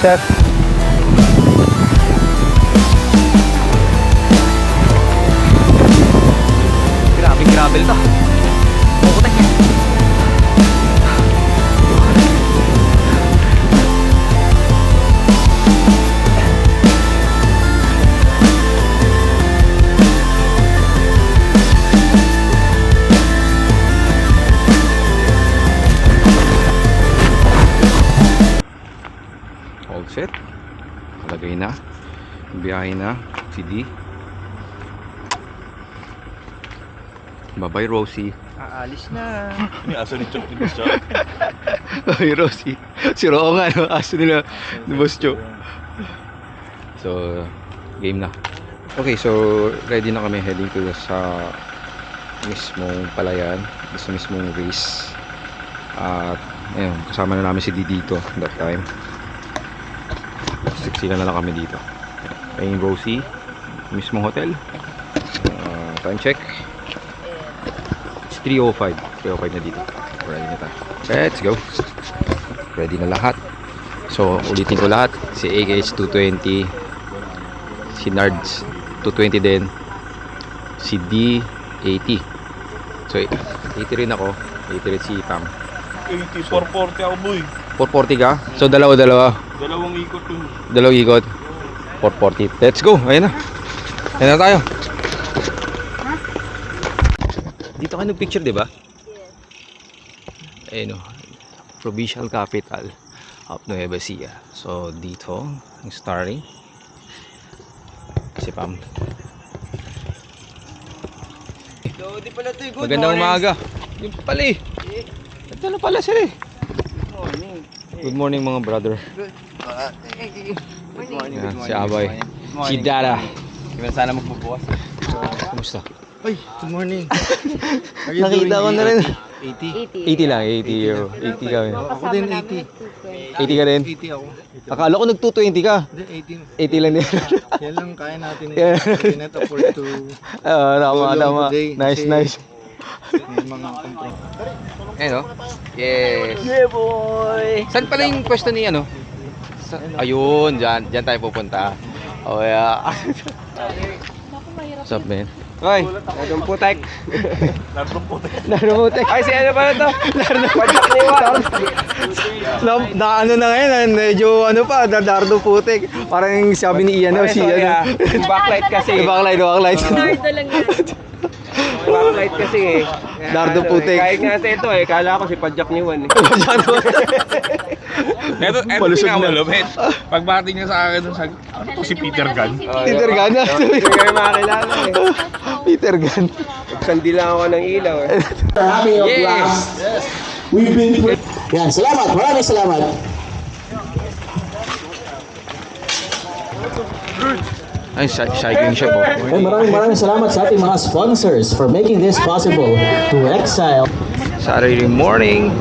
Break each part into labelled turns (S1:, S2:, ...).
S1: sir. Lagay na. Biyahe na. CD. Bye-bye, Rosie.
S2: Aalis na.
S3: May aso ni Chok ni Boss Chok.
S1: Bye, Rosie. Si Roo nga, no? Aso nila ni Boss Cho. So, game na. Okay, so ready na kami heading to sa mismong palayan, sa mismong race. At ayun, kasama na namin si Didito that time. Sila na lang kami dito. Ayun Rosie, mismong hotel. Uh, time check. It's 3.05. 3.05 na dito. Ready na tayo. Let's go. Ready na lahat. So, ulitin ko lahat. Si AKH 220. Si Nards 220 din. Si D 80. So, 80 rin ako. 80 rin si Pam.
S3: 80, 440 ako boy.
S1: 440 ka? So, dalawa-dalawa.
S3: Dalawang ikot yun.
S1: Dalawang ikot. 440. Let's go. Ayun na. Ayun na tayo. Dito ka picture, di ba? Ayun o. Provincial capital of Nueva Ecija. So, dito, ang starting. Si Pam.
S2: So, di pala to. Good
S1: Magandang
S2: morning.
S1: umaga. Yung pa pala eh. Ito na pala sila eh.
S2: Good morning.
S1: Good morning mga brother.
S2: Good, good morning.
S1: Yan, si. Abay. Si Dara.
S2: Kaya sana magbubukas.
S1: Kumusta?
S2: Ay, good morning.
S1: Nakita ko na rin.
S2: 80.
S1: 80 lang, 80 euro. 80 kami.
S2: Ako din 80.
S1: 80 ka rin?
S2: 80 ako.
S1: Akala ko nag-220 ka.
S2: Hindi,
S1: 80 lang din.
S2: 80. Yan lang kaya natin. We cannot afford to
S1: Oo, tama, tama. Nice, nice.
S2: May mga complaint.
S1: Ayun o. Yes.
S2: Yeah, boy!
S1: Saan pala yung pwesto ni ano? Sa, ayun, dyan, dyan tayo pupunta. Oh, yeah. What's up, man?
S2: Hoy, nadong putek.
S3: Narong po tayo.
S1: Narumotek.
S2: Ay, si ano pala to? Pajak liwa.
S1: na, na ano na ngayon, ah, medyo ano pa, dadardo putik. Parang sabi ni Ian, oh, si
S2: Sorry, ah. backlight kasi.
S1: Backlight, backlight.
S4: Nardo lang yan.
S2: Yung backlight kasi eh.
S1: Dardo
S2: Ano,
S1: putik.
S2: eh, Kahit nga ito eh, kala ko si Pajak Niwan eh.
S3: Ito, ito
S1: Palusog na.
S3: pinakamalupit. Pagbati niya sa akin, sabi, ano to si Peter Gunn?
S1: Peter Gunn na.
S2: Hindi ko kayo makakilala eh.
S1: Peter Gunn.
S2: Nagsandi lang ako ng ilaw eh.
S5: having a blast. We've been Yan, salamat. Maraming salamat.
S1: Ay, cycling siya po.
S5: And maraming maraming salamat sa ating mga sponsors for making this possible. To Exile.
S1: Saturday morning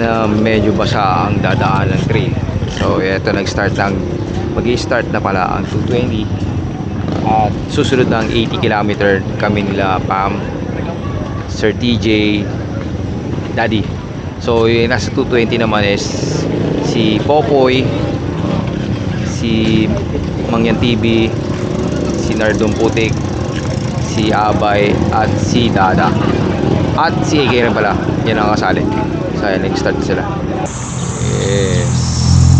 S1: na medyo basa ang dadaan ng train. So, eto nag-start lang. mag start na pala ang 220 at susunod ng 80 km kami nila Pam, Sir TJ, Daddy. So, yung nasa 220 naman is si Popoy, si Mangyan TV, si Nardong Putik, si Abay, at si Dada. At si AK rin pala. Yan ang kasali. So, ayan, nag-start sila. Yes.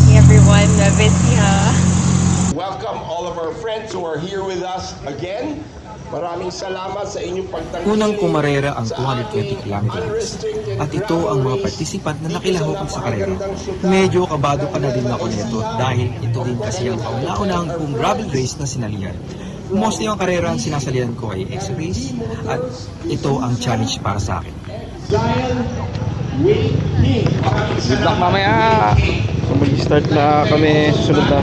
S4: Hey everyone, Navesia.
S6: Welcome all of our friends who are here with us again. Maraming salamat sa inyong pagtangkilik.
S7: Unang kumarera ang
S6: sa
S7: 220
S6: ating
S7: kilometers.
S6: unrestricted
S7: At ito ang mga participant na nakilahok sa karera. Medyo kabado pa na din ako nito dahil ito din kasi ang kauna-unang kong gravel race na sinalihan. Mostly ang karera ang sinasalihan ko ay X-Race at ito ang challenge para sa akin.
S1: Good luck mamaya. So, mag-start na kami. Susunod na.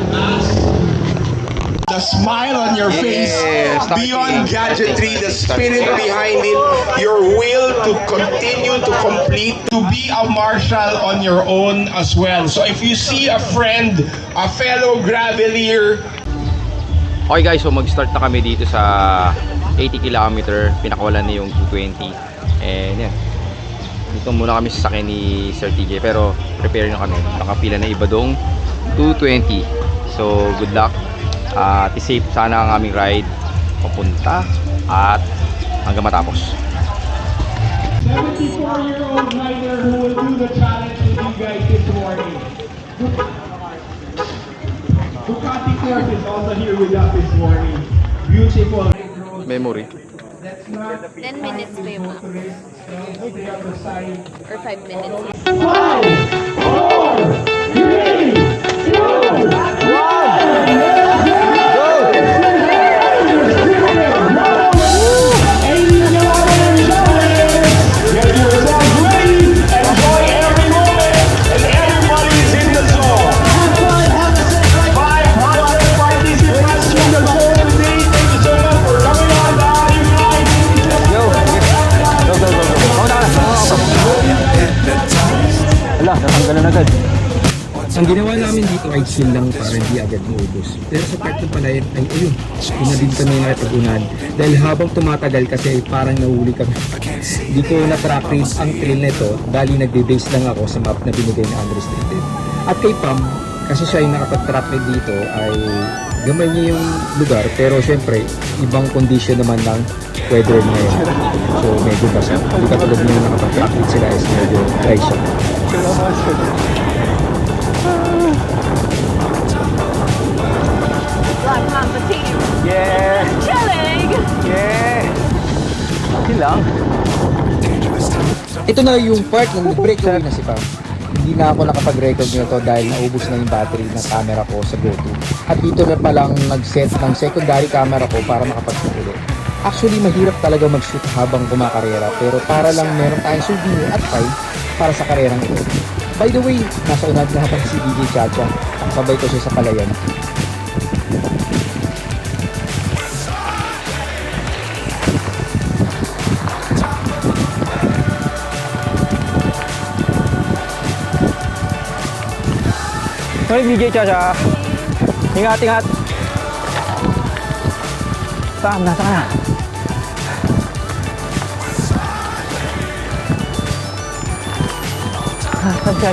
S6: The smile on your face,
S1: Yes,
S6: beyond gadgetry, the spirit behind it, your will to continue to complete, to be a marshal on your own as well. So if you see a friend, a fellow gravelier,
S1: Okay guys, so mag-start na kami dito sa 80 km. Pinakawalan na yung 220. And yan. Dito muna kami sa sakyan ni Sir TJ. Pero prepare na kami. Nakapila na iba dong.
S8: 220. So, good luck. At safe sana ang aming ride papunta at hanggang matapos.
S6: 74-year-old rider who will do the challenge with you guys this morning. Ducati Corp is also here with us this morning. Beautiful.
S8: Memory.
S4: 10 minutes pa. Or 5 minutes.
S8: 5, 4, 3,
S1: Ang ginawa namin dito ay chill lang para hindi agad maubos. Pero sa part ng palayan ay ayun, una din kami nakitagunan. Dahil habang tumatagal kasi parang nahuli kami. Hindi ko read ang trail nito, bali nagbe-base lang ako sa map na binigay ni Unrestricted. At kay Pam, kasi siya yung nakapag-track dito ay gamay niya yung lugar pero syempre ibang condition naman ng weather ngayon. So medyo basa. Hindi katulad niya nakapag-track sila is medyo dry siya.
S4: Mamba team.
S8: Yeah!
S4: Chilling!
S8: Yeah! Okay lang.
S1: Ito na yung part na nag-breakaway na si Pam. Hindi na ako nakapag-record nito dahil naubos na yung battery ng camera ko sa GoTo. At dito na palang nag-set ng secondary camera ko para makapag-shoot ulit. Actually, mahirap talaga mag-shoot habang kumakarera pero para lang meron tayong souvenir at time para sa karerang ito. By the way, nasa unad na natin si DJ Chacha. Sabay ko siya sa palayan.
S8: Chacha. Ingat, ingat. Saan? Nasa ka na? Ah, saan siya?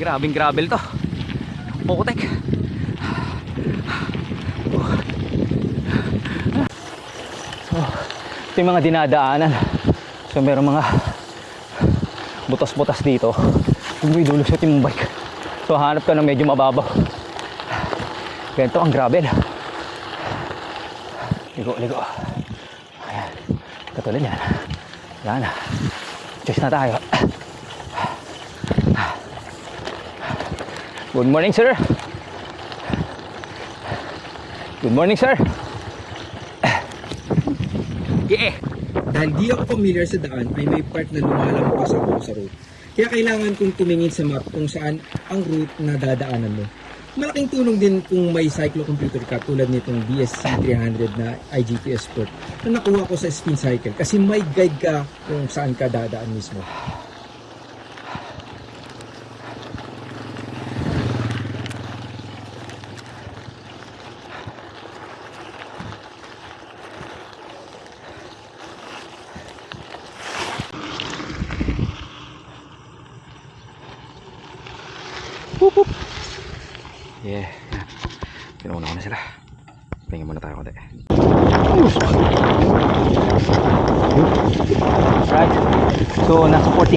S8: Grabing gravel to. Pukutek. Oh, ito yung mga dinadaanan. So meron mga butas-butas dito. Kung may dulusot yung bike. So hanap ka ng medyo mababaw. Ganito ang gravel. Ligo, ligo. Ayan. Katulad yan. Yan. Choice na tayo. Good morning, sir. Good morning, sir. Yeah.
S1: Dahil di ako familiar sa daan, ay may part na lumalampas ako sa route. Kaya kailangan kong tumingin sa map kung saan ang route na dadaanan mo. Malaking tulong din kung may cyclocomputer ka tulad nitong BSC 300 na IGPS Sport na nakuha ko sa spin cycle kasi may guide ka kung saan ka dadaan mismo.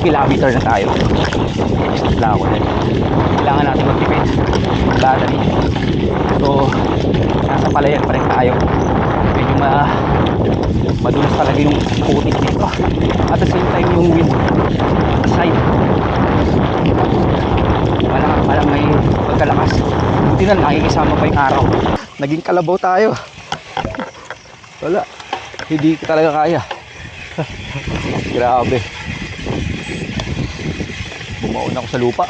S8: 50 kilometer na tayo. Lako na kailangan natin magtipid. Battery so nasa palayan pa rin tayo. Medyo ma madulas talaga yung putik dito. At the same time yung wind. Side. Walang, walang may pagkalakas. Buti na nakikisama pa yung araw. Naging kalabaw tayo. Wala. Hindi talaga kaya. Grabe bumaon ako sa lupa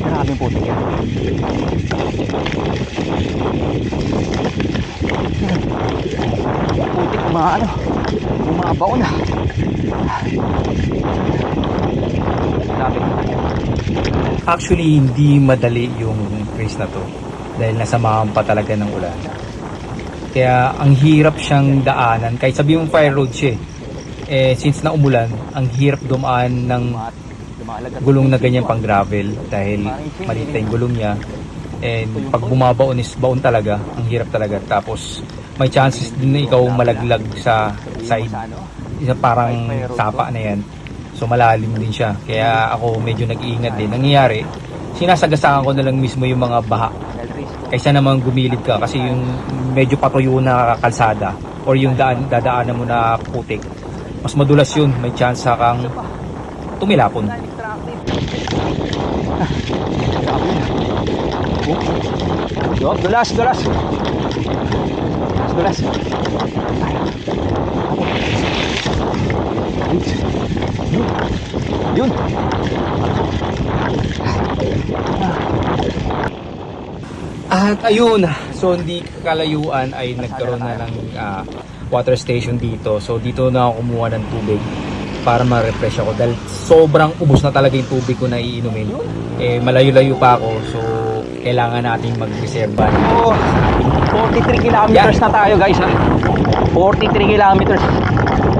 S8: grabe putik yan putik umaano bumabaw na.
S1: Actually, hindi madali yung race na to dahil nasamahan pa talaga ng ulan. Kaya ang hirap siyang daanan. Kahit sabi mong fire road siya eh. since na umulan, ang hirap dumaan ng gulong na ganyan pang gravel dahil maliit yung gulong niya. And pag bumabaon is baon talaga, ang hirap talaga. Tapos may chances din na ikaw malaglag sa side. Isa parang sapa na yan. So malalim din siya. Kaya ako medyo nag-iingat din. Nangyayari, sinasagasaan ko na lang mismo yung mga baha. Kaysa naman gumilid ka kasi yung medyo patuyo na kalsada or yung daan, dadaanan mo na putik. Mas madulas yun. May chance kang tumilapon.
S8: Dulas, dulas. Dulas, dulas. Yun. Yun.
S1: At ayun, so hindi kalayuan ay nagkaroon na ng ah, water station dito. So dito na ako kumuha ng tubig para ma-refresh ako dahil sobrang ubos na talaga yung tubig ko na iinumin. Eh malayo-layo pa ako so kailangan nating mag-reserva.
S8: Oh, 43 kilometers na tayo guys ha. 43 kilometers.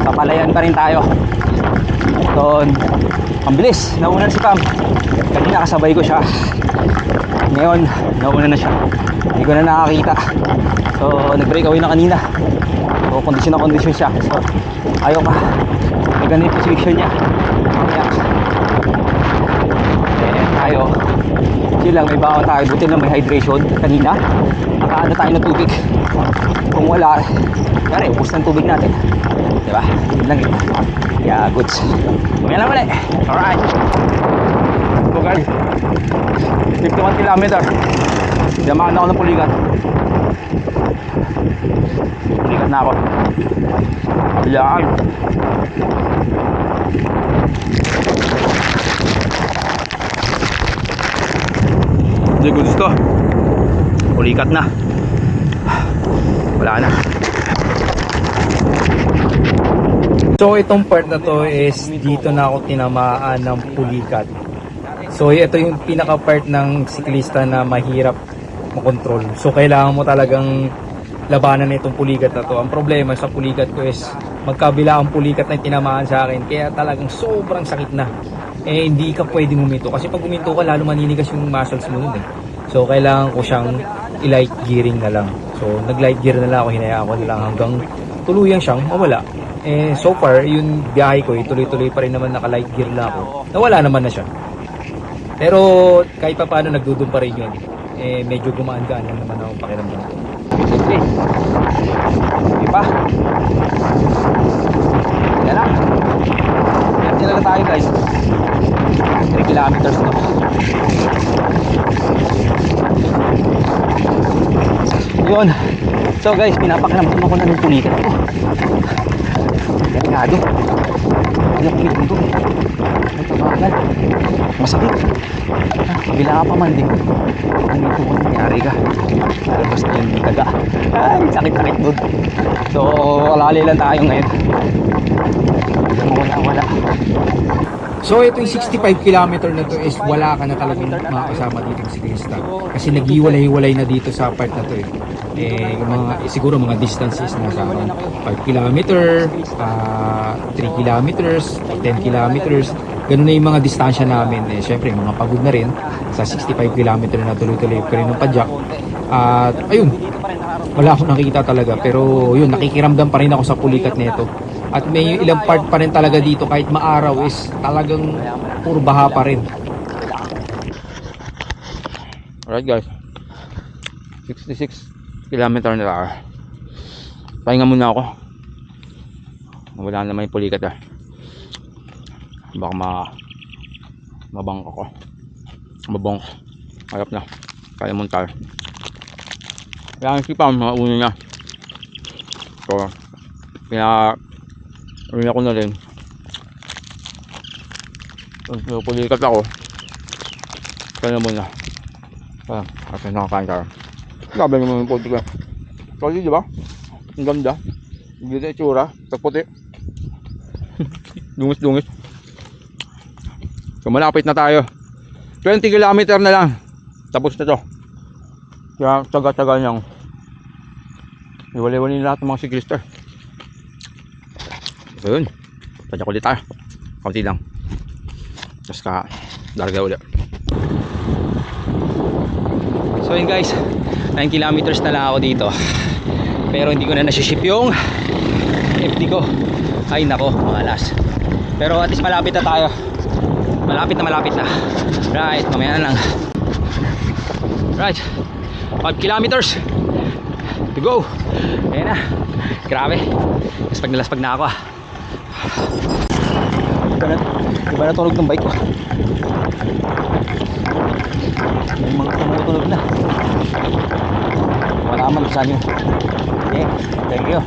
S8: Papalayan pa rin tayo. Doon. Ang bilis. Nauna na si Pam. Kanina kasabay ko siya. Ngayon, nauna na siya. Hindi ko na nakakita. So, nag-break away na kanina. So, kondisyon na kondisyon siya. So, ayaw pa. May ganun yung position niya. Kaya, eh, tayo. Chill lang, may baon tayo. Buti lang may hydration. Kanina, nakaano tayo ng tubig. Kung wala, kaya ubus ng tubig natin. Diba? Yun lang yun. Yeah, goods. Kumaya lang ulit. Alright. Guys, 51 kilometer. Damaan ako ng pulikat. Pulikat na ako. Ayan. Hindi goods to. Pulikat na. Wala na.
S1: So itong part na to is dito na ako tinamaan ng pulikat. So ito yung pinaka part ng siklista na mahirap makontrol. So kailangan mo talagang labanan na itong pulikat na to. Ang problema sa pulikat ko is magkabila ang pulikat na tinamaan sa akin kaya talagang sobrang sakit na. Eh hindi ka pwedeng huminto kasi pag huminto ka lalo maninigas yung muscles mo nun eh. So kailangan ko siyang i-light gearing na lang. So nag-light gear na lang ako, hinayaan ko na lang hanggang tuluyang siyang mawala. Eh, so far, yung biyahe ko, eh, tuloy-tuloy pa rin naman naka-light gear na ako. Nawala naman na siya. Pero kahit pa paano, nagdudum pa rin yun. Eh, medyo gumaan-gaan lang naman ako pakiramdam ko.
S8: Sige. Sige pa. Yan lang. Yan sila na tayo guys. 3 kilometers na. Yun. So guys, pinapakiramdam ako na ng pulikat ko. Delikado. Hindi ako pinito. May tabakan. Masakit. Ah, Kabila ka pa man din. Andito ko nangyari ka. Labas na yung daga. Ay, sakit-sakit doon. So, alali lang tayo ngayon. Wala, wala.
S1: So ito yung 65 kilometer na to is wala ka na talagang makakasama dito sa siklista. Kasi naghiwalay-hiwalay na dito sa part na to eh. Eh, mga, siguro mga distances na sa amin. 5 kilometer, ah, 3 kilometers, 10 kilometers. Ganun na yung mga distansya namin. Eh, syempre, mga pagod na rin sa 65 kilometer na tuloy-tuloy pa rin ng padyak. At ayun, wala akong nakita talaga. Pero yun, nakikiramdam pa rin ako sa pulikat nito. At may ilang part pa rin talaga dito kahit maaraw is talagang puro baha pa rin.
S8: Alright guys. 66 kilometer na hour. Pahinga muna ako. Wala naman yung pulikat ah. Baka ma mabangka ko. Mabong. Harap na. Kaya montar. Kaya si Pam, mga una niya. So, kaya Uwi ako na rin. Pulikat ako. Kaya muna. Ah, kasi nakakain tayo. Grabe naman yung puti ko. Solid, di ba? Ang ganda. Hindi na itsura. Tagputi. Dungis-dungis. So malapit na tayo. 20 kilometer na lang. Tapos na to. Kaya taga-taga niyang iwalay-walay na lahat ng mga siklista. So yun. Tadya ulit tayo. Kaunti lang. Tapos ka larga ulit. So yun guys. 9 kilometers na lang ako dito. Pero hindi ko na nasiship yung FD ko. Ay nako, mga. Pero at least malapit na tayo. Malapit na malapit na. Right, mamaya na lang. Right. 5 kilometers to go. Ayan na. Grabe. Laspag na laspag na ako ah. Iba na, tunog ng bike ko. May mga tumutunog na. Wala man yun. Okay, thank you.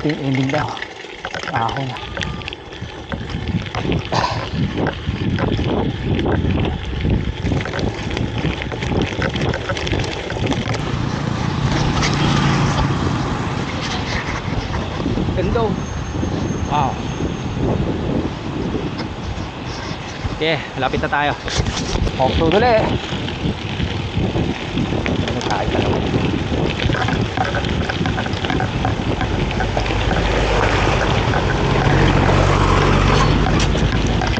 S8: Ito yung ending daw. Ako na. Ganda oh. Wow. Malapit na tayo. Off road ulit. Ano tayo dalawa?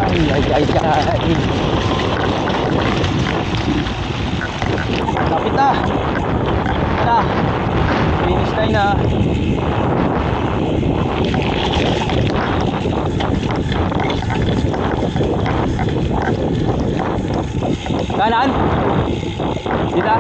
S8: Ay, ay, ay, ay. Lapit na. Na. Finish line na. Kanan. Dita.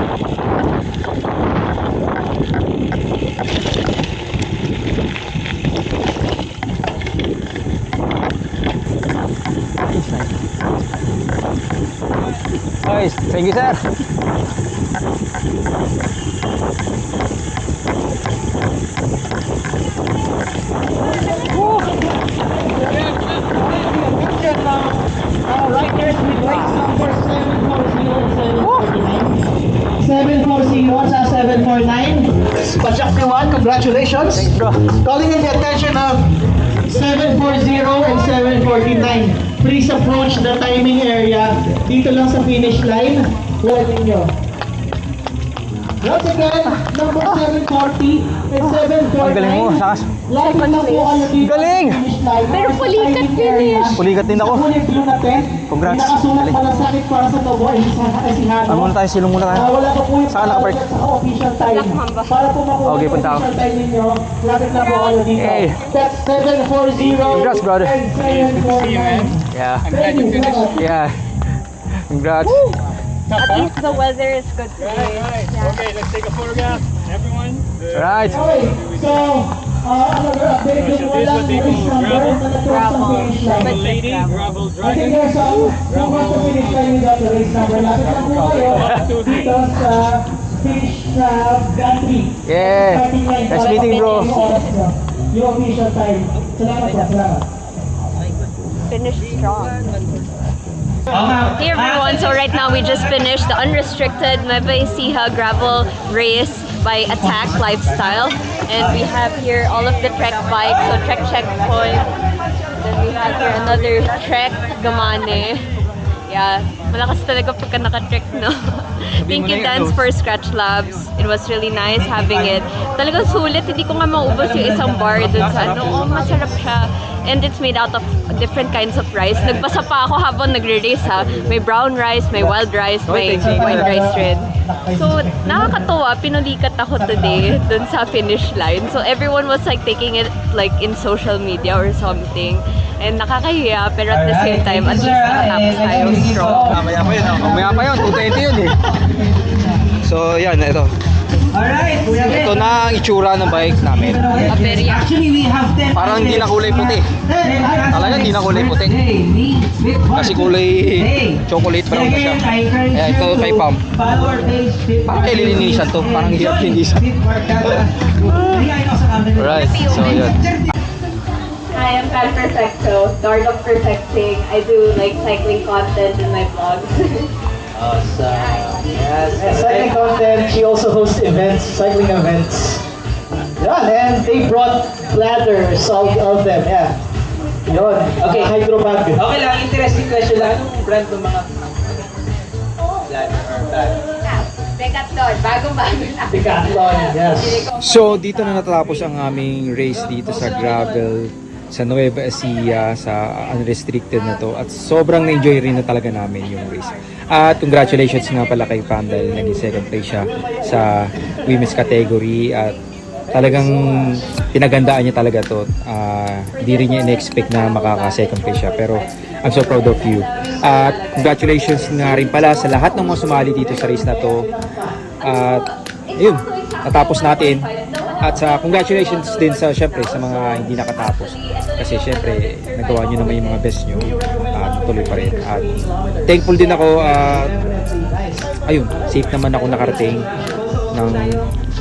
S8: Guys, thank you sir.
S9: Riders with lights number 740 740 sa 749. Pajak Niwan, congratulations.
S8: Thanks bro.
S9: Calling in the attention of 740 and 749. Please approach the timing area dito lang sa finish line. Wala ninyo. Once again, number 740 and 749.
S8: Ang galing mo, sakas.
S9: Lagi lang po kayo dito
S8: Galing!
S9: sa finish line.
S4: Pero pulikat finish.
S8: Pulikat din ako.
S9: Sa kulay blue na tent.
S8: Congrats.
S9: Nakasulat
S8: Galing.
S9: pala sakit para sa tobo ay sa kasihado.
S8: Ano muna tayo, silong muna tayo.
S9: Ah, wala pa po yung
S8: Saan nakapark?
S9: sa official time. Para po makuha
S8: Okay,
S9: yung
S8: punta ako.
S9: official time ninyo, lapit na po kayo dito.
S8: Hey.
S9: That's 740
S8: Congrats, brother.
S9: and 749.
S8: Yeah.
S9: Thank you. brother.
S8: Yeah. Congrats.
S4: At least the weather is good today. Yeah.
S3: Okay, let's take a photograph. Everyone.
S8: Right.
S9: Okay, so, uh, another update. Yung walang race number na natuwa sa finish line.
S3: Lady, gravel
S9: I think
S3: driver.
S9: there's some who want to finish line without the race number. Lapit lang po kayo dito sa finish uh, gantry.
S8: Yeah.
S9: Starting line.
S8: Nice
S9: Para
S8: meeting, bro.
S9: makuha yung oras nyo. Yung official time. Salamat po, salamat.
S4: Finish strong. Hey everyone, so right now we just finished the unrestricted Mebe Siha gravel race by Attack Lifestyle. And we have here all of the Trek bikes, so Trek Checkpoint. Then we have here another Trek Gamane. Yeah, malakas talaga pagka naka-trek, no? Thank you, Dance, for Scratch Labs. It was really nice having it. Talagang sulit, hindi ko nga maubos yung isang bar dun sa ano. Oh, masarap siya. And it's made out of different kinds of rice. Nagbasa pa ako habang nagre-race ha. May brown rice, may wild rice, may white rice rin. So, nakakatuwa, pinulikat ako today dun sa finish line. So, everyone was like taking it like in social media or something. And nakakahiya, pero at the same time, at least nakatapos tayo strong.
S8: Mamaya pa yun. Mamaya pa yun. 220 yun eh. So yan, ito.
S9: Alright,
S8: Ito na ang itsura ng bike namin.
S4: Aperya.
S9: Actually, we have 10
S8: Parang hindi na kulay puti. Talaga hindi na kulay puti. Kasi kulay chocolate brown na siya. Kaya ito kay Pam. Parang kay lilinisan to. Parang hirap linisan. Alright, so yun.
S4: Hi, I'm Fan Perfecto, the art of perfecting. I do like cycling content in my vlogs.
S9: Awesome. Yes, and cycling content, she also hosts events, cycling events. Yeah, and they brought bladders, all, all of them, yeah. Yun, okay. hydro bag.
S1: Okay lang, interesting question lang. Anong brand ng mga ladder or bag?
S4: Decathlon, bagong-bago na.
S9: Decathlon, yes.
S1: So, dito na natapos ang aming race dito sa gravel sa Nueva Ecija sa unrestricted na to at sobrang na-enjoy rin na talaga namin yung race. At congratulations nga pala kay Pam dahil naging second place siya sa women's category at talagang pinagandaan niya talaga to. Ah, Hindi rin niya in-expect na makaka-second place siya pero I'm so proud of you. At congratulations nga rin pala sa lahat ng mga sumali dito sa race na to. At ayun, natapos natin. At sa congratulations din sa syempre sa mga hindi nakatapos. Kasi syempre nagawa niyo naman yung mga best niyo at tuloy pa rin. At thankful din ako at ayun, safe naman ako nakarating ng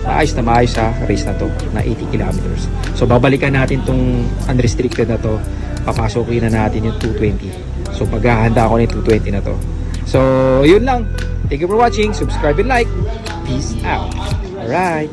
S1: maayos na maayos sa race na to na 80 kilometers. So babalikan natin tong unrestricted na to. Papasukin na natin yung 220. So maghahanda ako ng 220 na to. So yun lang. Thank you for watching. Subscribe and like. Peace out. Alright.